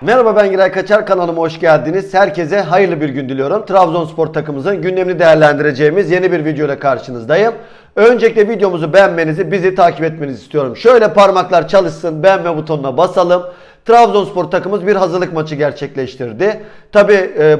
Merhaba ben Giray Kaçar kanalıma hoş geldiniz. Herkese hayırlı bir gün diliyorum. Trabzonspor takımımızın gündemini değerlendireceğimiz yeni bir video ile karşınızdayım. Öncelikle videomuzu beğenmenizi, bizi takip etmenizi istiyorum. Şöyle parmaklar çalışsın, beğenme butonuna basalım. Trabzonspor takımımız bir hazırlık maçı gerçekleştirdi. Tabi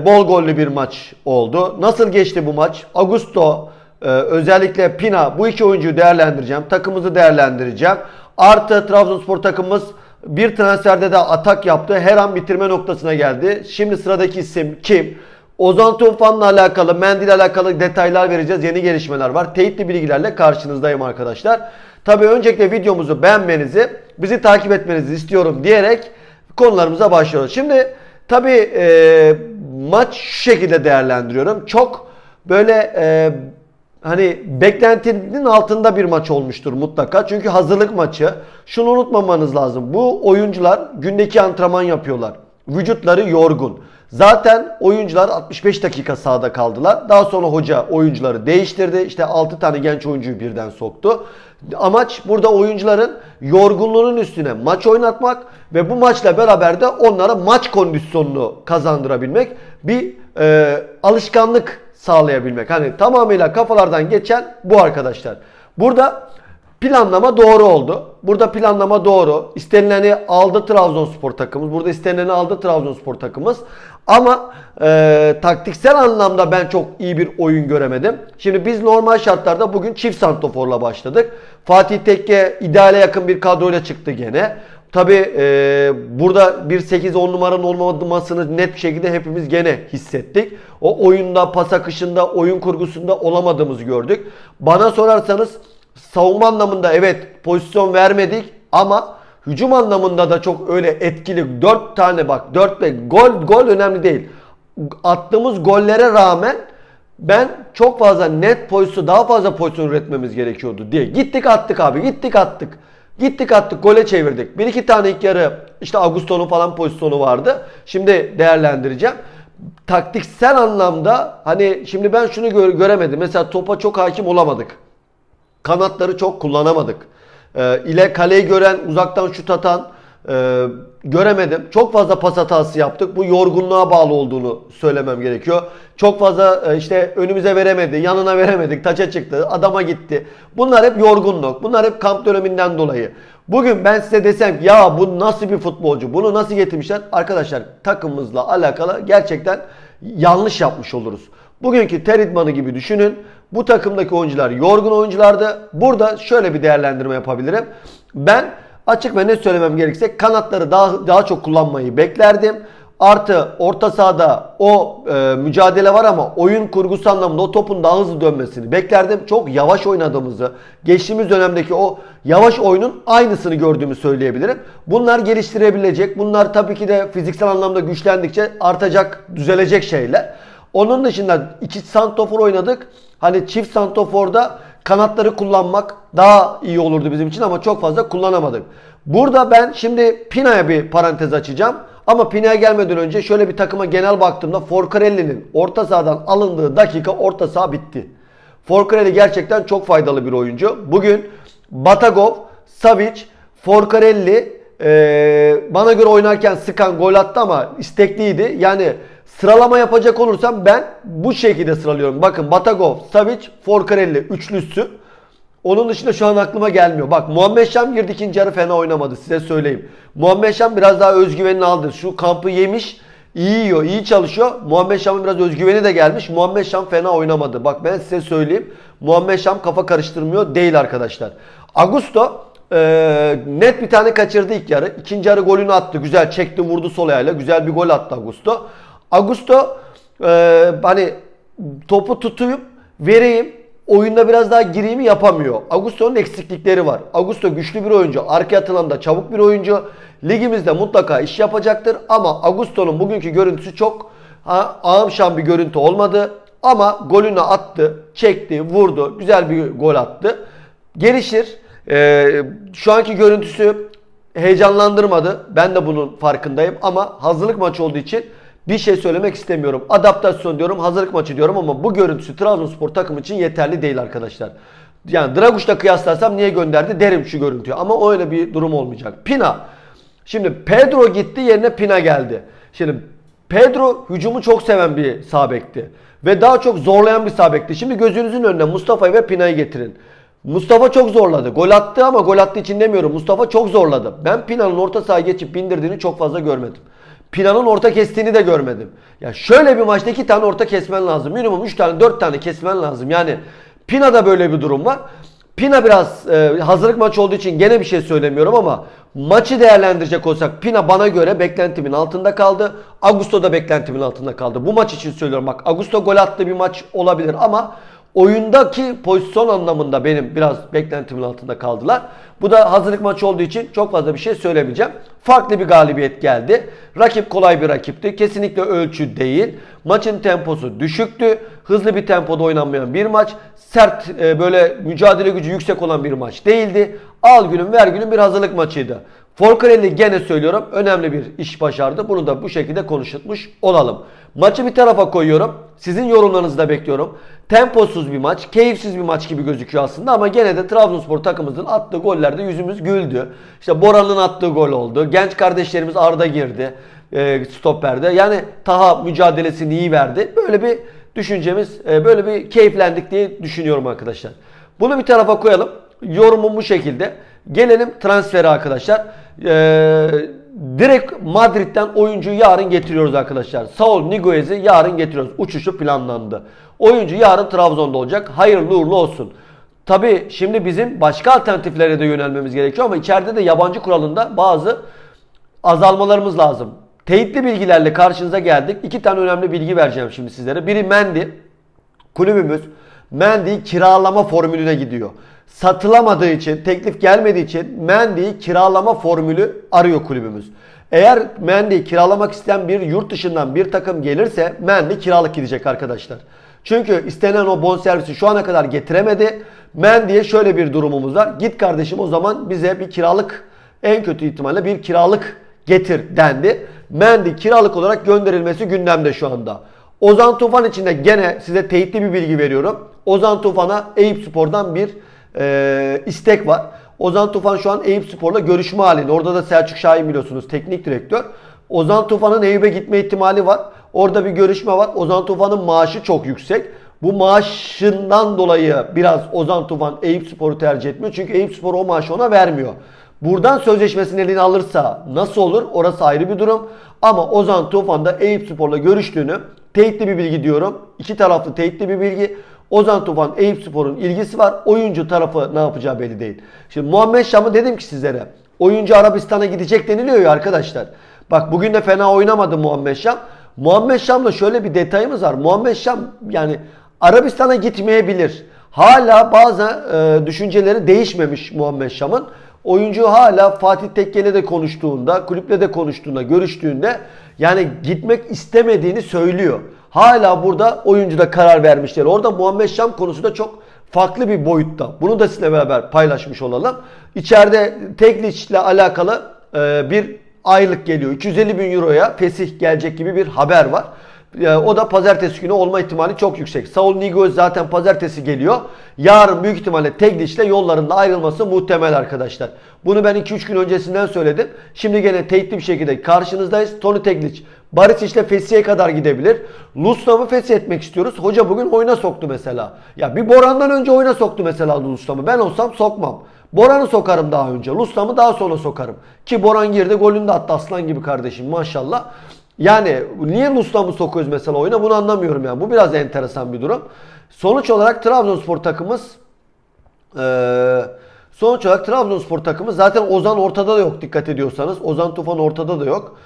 bol gollü bir maç oldu. Nasıl geçti bu maç? Augusto, e, özellikle Pina bu iki oyuncuyu değerlendireceğim. Takımımızı değerlendireceğim. Artı Trabzonspor takımımız bir transferde de atak yaptı. Her an bitirme noktasına geldi. Şimdi sıradaki isim kim? Ozan Tufan'la alakalı, Mendy alakalı detaylar vereceğiz. Yeni gelişmeler var. Teyitli bilgilerle karşınızdayım arkadaşlar. Tabii öncelikle videomuzu beğenmenizi, bizi takip etmenizi istiyorum diyerek konularımıza başlıyoruz. Şimdi tabii e, maç şu şekilde değerlendiriyorum. Çok böyle e, hani beklentinin altında bir maç olmuştur mutlaka. Çünkü hazırlık maçı. Şunu unutmamanız lazım. Bu oyuncular gündeki antrenman yapıyorlar. Vücutları yorgun. Zaten oyuncular 65 dakika sahada kaldılar. Daha sonra hoca oyuncuları değiştirdi. İşte 6 tane genç oyuncuyu birden soktu. Amaç burada oyuncuların yorgunluğunun üstüne maç oynatmak ve bu maçla beraber de onlara maç kondisyonunu kazandırabilmek. Bir e, alışkanlık sağlayabilmek. Hani tamamıyla kafalardan geçen bu arkadaşlar. Burada planlama doğru oldu. Burada planlama doğru. İstenileni aldı Trabzonspor takımımız. Burada istenileni aldı Trabzonspor takımımız. Ama e, taktiksel anlamda ben çok iyi bir oyun göremedim. Şimdi biz normal şartlarda bugün çift santoforla başladık. Fatih Tekke ideale yakın bir kadroyla çıktı gene. Tabi e, burada bir 8-10 numaranın olmamasını net bir şekilde hepimiz gene hissettik. O oyunda, pas akışında, oyun kurgusunda olamadığımızı gördük. Bana sorarsanız savunma anlamında evet pozisyon vermedik ama hücum anlamında da çok öyle etkili 4 tane bak 4 ve gol gol önemli değil. Attığımız gollere rağmen ben çok fazla net pozisyon daha fazla pozisyon üretmemiz gerekiyordu diye. Gittik attık abi gittik attık. Gittik attık gole çevirdik. Bir iki tane ilk yarı işte Augusto'nun falan pozisyonu vardı. Şimdi değerlendireceğim. Taktiksel anlamda hani şimdi ben şunu gö- göremedim. Mesela topa çok hakim olamadık. Kanatları çok kullanamadık. Ee, ile kaleyi gören, uzaktan şut atan e, göremedim. Çok fazla pas hatası yaptık. Bu yorgunluğa bağlı olduğunu söylemem gerekiyor. Çok fazla e, işte önümüze veremedi, yanına veremedik, taça çıktı, adama gitti. Bunlar hep yorgunluk. Bunlar hep kamp döneminden dolayı. Bugün ben size desem ki ya bu nasıl bir futbolcu, bunu nasıl getirmişler? Arkadaşlar takımımızla alakalı gerçekten yanlış yapmış oluruz. Bugünkü ter idmanı gibi düşünün. Bu takımdaki oyuncular yorgun oyunculardı. Burada şöyle bir değerlendirme yapabilirim. Ben açık ve net söylemem gerekirse kanatları daha daha çok kullanmayı beklerdim. Artı orta sahada o e, mücadele var ama oyun kurgusu anlamında o topun daha hızlı dönmesini beklerdim. Çok yavaş oynadığımızı, geçtiğimiz dönemdeki o yavaş oyunun aynısını gördüğümü söyleyebilirim. Bunlar geliştirebilecek. Bunlar tabii ki de fiziksel anlamda güçlendikçe artacak, düzelecek şeyler. Onun dışında iki santofor oynadık. Hani çift santoforda kanatları kullanmak daha iyi olurdu bizim için ama çok fazla kullanamadık. Burada ben şimdi Pina'ya bir parantez açacağım. Ama Pina'ya gelmeden önce şöyle bir takıma genel baktığımda Forcarelli'nin orta sahadan alındığı dakika orta saha bitti. Forcarelli gerçekten çok faydalı bir oyuncu. Bugün Batagov, Savic, Forcarelli ee, bana göre oynarken sıkan gol attı ama istekliydi. Yani sıralama yapacak olursam ben bu şekilde sıralıyorum. Bakın Batagov, Savic, Forcarelli üçlüsü. Onun dışında şu an aklıma gelmiyor. Bak Muhammed Şam girdi ikinci yarı fena oynamadı size söyleyeyim. Muhammed Şam biraz daha özgüvenini aldı. Şu kampı yemiş. iyi yiyor, iyi çalışıyor. Muhammed Şam'ın biraz özgüveni de gelmiş. Muhammed Şam fena oynamadı. Bak ben size söyleyeyim. Muhammed Şam kafa karıştırmıyor değil arkadaşlar. Augusto ee, net bir tane kaçırdı ilk yarı. İkinci yarı golünü attı. Güzel çekti vurdu sol ayağıyla. Güzel bir gol attı Augusto. Augusto e, hani topu tutayım vereyim oyunda biraz daha gireyim yapamıyor. Augusto'nun eksiklikleri var. Augusto güçlü bir oyuncu. Arka atılan da çabuk bir oyuncu. Ligimizde mutlaka iş yapacaktır. Ama Augusto'nun bugünkü görüntüsü çok ha, ağım bir görüntü olmadı. Ama golünü attı, çekti, vurdu. Güzel bir gol attı. Gelişir. Ee, şu anki görüntüsü heyecanlandırmadı. Ben de bunun farkındayım ama hazırlık maçı olduğu için bir şey söylemek istemiyorum. Adaptasyon diyorum, hazırlık maçı diyorum ama bu görüntüsü Trabzonspor takım için yeterli değil arkadaşlar. Yani Draguş'la kıyaslarsam niye gönderdi derim şu görüntüyü ama öyle bir durum olmayacak. Pina Şimdi Pedro gitti yerine Pina geldi. Şimdi Pedro hücumu çok seven bir sağ bekti. Ve daha çok zorlayan bir sağ bekti. Şimdi gözünüzün önüne Mustafa'yı ve Pina'yı getirin. Mustafa çok zorladı. Gol attı ama gol attığı için demiyorum. Mustafa çok zorladı. Ben Pina'nın orta sahaya geçip bindirdiğini çok fazla görmedim. Pina'nın orta kestiğini de görmedim. Ya şöyle bir maçta iki tane orta kesmen lazım. Minimum üç tane dört tane kesmen lazım. Yani Pina'da böyle bir durum var. Pina biraz e, hazırlık maçı olduğu için gene bir şey söylemiyorum ama maçı değerlendirecek olsak Pina bana göre beklentimin altında kaldı. Augusto da beklentimin altında kaldı. Bu maç için söylüyorum bak Augusto gol attığı bir maç olabilir ama oyundaki pozisyon anlamında benim biraz beklentimin altında kaldılar. Bu da hazırlık maçı olduğu için çok fazla bir şey söylemeyeceğim. Farklı bir galibiyet geldi. Rakip kolay bir rakipti. Kesinlikle ölçü değil. Maçın temposu düşüktü. Hızlı bir tempoda oynanmayan bir maç. Sert e, böyle mücadele gücü yüksek olan bir maç değildi. Al günün ver günün bir hazırlık maçıydı. Forcarelli gene söylüyorum önemli bir iş başardı. Bunu da bu şekilde konuşulmuş olalım. Maçı bir tarafa koyuyorum. Sizin yorumlarınızı da bekliyorum. Temposuz bir maç, keyifsiz bir maç gibi gözüküyor aslında ama gene de Trabzonspor takımımızın attığı gollerde yüzümüz güldü. İşte Bora'nın attığı gol oldu. Genç kardeşlerimiz Arda girdi e, stoperde. Yani Taha mücadelesini iyi verdi. Böyle bir düşüncemiz, e, böyle bir keyiflendik diye düşünüyorum arkadaşlar. Bunu bir tarafa koyalım. Yorumum bu şekilde. Gelelim transfere arkadaşlar. Ee, direkt Madrid'den oyuncuyu yarın getiriyoruz arkadaşlar. Saul Niguez'i yarın getiriyoruz. Uçuşu planlandı. Oyuncu yarın Trabzon'da olacak. Hayırlı uğurlu olsun. Tabi şimdi bizim başka alternatiflere de yönelmemiz gerekiyor ama içeride de yabancı kuralında bazı azalmalarımız lazım. Teyitli bilgilerle karşınıza geldik. İki tane önemli bilgi vereceğim şimdi sizlere. Biri Mendy. Kulübümüz Mendy'yi kiralama formülüne gidiyor. Satılamadığı için, teklif gelmediği için Mendy'yi kiralama formülü arıyor kulübümüz. Eğer Mendy'yi kiralamak isteyen bir yurt dışından bir takım gelirse Mendy kiralık gidecek arkadaşlar. Çünkü istenen o bonservisi şu ana kadar getiremedi. Mendy'ye şöyle bir durumumuz var. Git kardeşim o zaman bize bir kiralık en kötü ihtimalle bir kiralık getir dendi. Mendy kiralık olarak gönderilmesi gündemde şu anda. Ozan Tufan için de gene size teyitli bir bilgi veriyorum. Ozan Tufan'a Eyüp Spor'dan bir e, istek var. Ozan Tufan şu an Eyüp Spor'la görüşme halinde. Orada da Selçuk Şahin biliyorsunuz teknik direktör. Ozan Tufan'ın Eyüp'e gitme ihtimali var. Orada bir görüşme var. Ozan Tufan'ın maaşı çok yüksek. Bu maaşından dolayı biraz Ozan Tufan Eyüp Spor'u tercih etmiyor. Çünkü Eyüp Spor o maaşı ona vermiyor. Buradan sözleşmesini eline alırsa nasıl olur? Orası ayrı bir durum. Ama Ozan Tufan da Eyüp Spor'la görüştüğünü teyitli bir bilgi diyorum. İki taraflı teyitli bir bilgi. Ozan Tufan Eyüp Spor'un ilgisi var. Oyuncu tarafı ne yapacağı belli değil. Şimdi Muhammed Şam'ı dedim ki sizlere. Oyuncu Arabistan'a gidecek deniliyor ya arkadaşlar. Bak bugün de fena oynamadı Muhammed Şam. Muhammed Şam'da şöyle bir detayımız var. Muhammed Şam yani Arabistan'a gitmeyebilir. Hala bazı e, düşünceleri değişmemiş Muhammed Şam'ın. Oyuncu hala Fatih Tekke'yle de konuştuğunda, kulüple de konuştuğunda, görüştüğünde yani gitmek istemediğini söylüyor. Hala burada oyuncu da karar vermişler. Orada Muhammed Şam konusu da çok farklı bir boyutta. Bunu da sizinle beraber paylaşmış olalım. İçeride Tekliç ile alakalı e, bir aylık geliyor. 250 bin euroya fesih gelecek gibi bir haber var. E, O da pazartesi günü olma ihtimali çok yüksek. Saul Niguez zaten pazartesi geliyor. Yarın büyük ihtimalle Tegliç ile yollarında ayrılması muhtemel arkadaşlar. Bunu ben 2-3 gün öncesinden söyledim. Şimdi gene teyitli bir şekilde karşınızdayız. Tony Tegliç Barisic ile Fesi'ye kadar gidebilir. Luslam'ı feshetmek istiyoruz. Hoca bugün oyuna soktu mesela. Ya bir Boran'dan önce oyuna soktu mesela Luslam'ı. Ben olsam sokmam. Boran'ı sokarım daha önce. Luslam'ı daha sonra sokarım. Ki Boran girdi golünü de attı aslan gibi kardeşim maşallah. Yani niye Luslam'ı sokuyoruz mesela oyuna bunu anlamıyorum yani. Bu biraz enteresan bir durum. Sonuç olarak Trabzonspor takımımız ee, sonuç olarak Trabzonspor takımı zaten Ozan ortada da yok dikkat ediyorsanız. Ozan Tufan ortada da yok.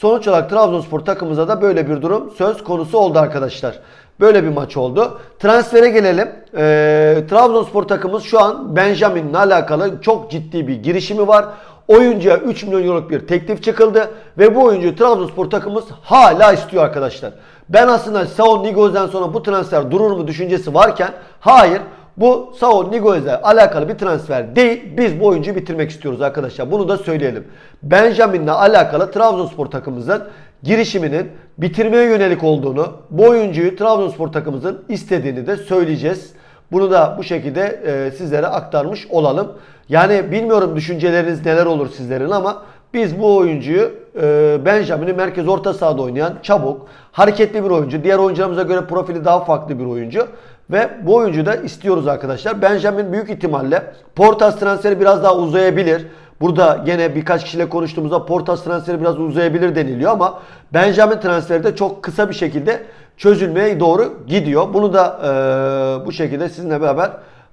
Sonuç olarak Trabzonspor takımımıza da böyle bir durum söz konusu oldu arkadaşlar. Böyle bir maç oldu. Transfere gelelim. Ee, Trabzonspor takımımız şu an Benjamin'le alakalı çok ciddi bir girişimi var. Oyuncuya 3 milyon euroluk bir teklif çıkıldı ve bu oyuncuyu Trabzonspor takımımız hala istiyor arkadaşlar. Ben aslında Saul Nigoz'dan sonra bu transfer durur mu düşüncesi varken hayır bu Saul Niguez'le alakalı bir transfer değil. Biz bu oyuncuyu bitirmek istiyoruz arkadaşlar. Bunu da söyleyelim. Benjamin'le alakalı Trabzonspor takımımızın girişiminin bitirmeye yönelik olduğunu, bu oyuncuyu Trabzonspor takımımızın istediğini de söyleyeceğiz. Bunu da bu şekilde e, sizlere aktarmış olalım. Yani bilmiyorum düşünceleriniz neler olur sizlerin ama Biz bu oyuncuyu e, Benjamin'i merkez orta sahada oynayan çabuk, hareketli bir oyuncu. Diğer oyuncularımıza göre profili daha farklı bir oyuncu. Ve bu oyuncuyu da istiyoruz arkadaşlar. Benjamin büyük ihtimalle Portas transferi biraz daha uzayabilir. Burada gene birkaç kişiyle konuştuğumuzda Portas transferi biraz uzayabilir deniliyor ama Benjamin transferi de çok kısa bir şekilde çözülmeye doğru gidiyor. Bunu da e, bu şekilde sizinle beraber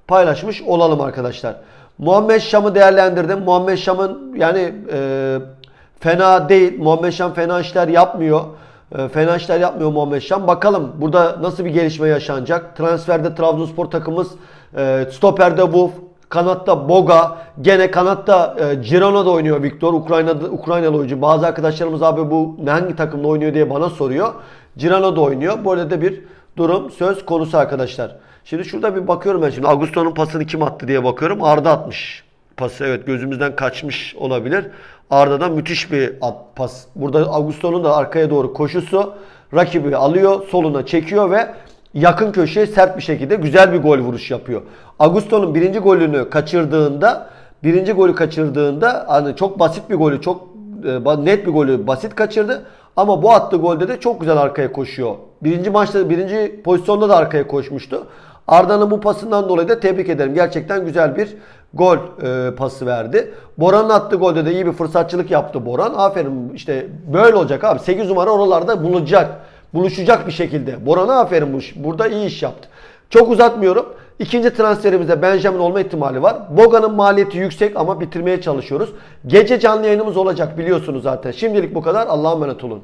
paylaşmış olalım arkadaşlar. Muhammed Şam'ı değerlendirdim. Muhammed Şam'ın yani e, fena değil. Muhammed Şam fena işler yapmıyor. E, fena işler yapmıyor Muhammed Şam. Bakalım burada nasıl bir gelişme yaşanacak. Transferde Trabzonspor takımımız e, stoperde Wolf, kanatta Boga, gene kanatta e, Girona'da oynuyor Viktor. Ukrayna'da Ukraynalı oyuncu. Bazı arkadaşlarımız abi bu hangi takımda oynuyor diye bana soruyor. Girona'da oynuyor. Böyle de bir durum söz konusu arkadaşlar. Şimdi şurada bir bakıyorum ben şimdi. Augusto'nun pasını kim attı diye bakıyorum. Arda atmış. Pası evet gözümüzden kaçmış olabilir. Arda'dan müthiş bir at, pas. Burada Augusto'nun da arkaya doğru koşusu rakibi alıyor, soluna çekiyor ve yakın köşeye sert bir şekilde güzel bir gol vuruş yapıyor. Augusto'nun birinci golünü kaçırdığında birinci golü kaçırdığında hani çok basit bir golü çok e, net bir golü basit kaçırdı. Ama bu attığı golde de çok güzel arkaya koşuyor. Birinci maçta birinci pozisyonda da arkaya koşmuştu. Arda'nın bu pasından dolayı da tebrik ederim. Gerçekten güzel bir gol e, pası verdi. Boran'ın attığı golde de iyi bir fırsatçılık yaptı Boran. Aferin işte böyle olacak abi. 8 numara oralarda bulacak. Buluşacak bir şekilde. Boran'a aferin bu, burada iyi iş yaptı. Çok uzatmıyorum. İkinci transferimizde Benjamin olma ihtimali var. Boga'nın maliyeti yüksek ama bitirmeye çalışıyoruz. Gece canlı yayınımız olacak biliyorsunuz zaten. Şimdilik bu kadar. Allah'a emanet olun.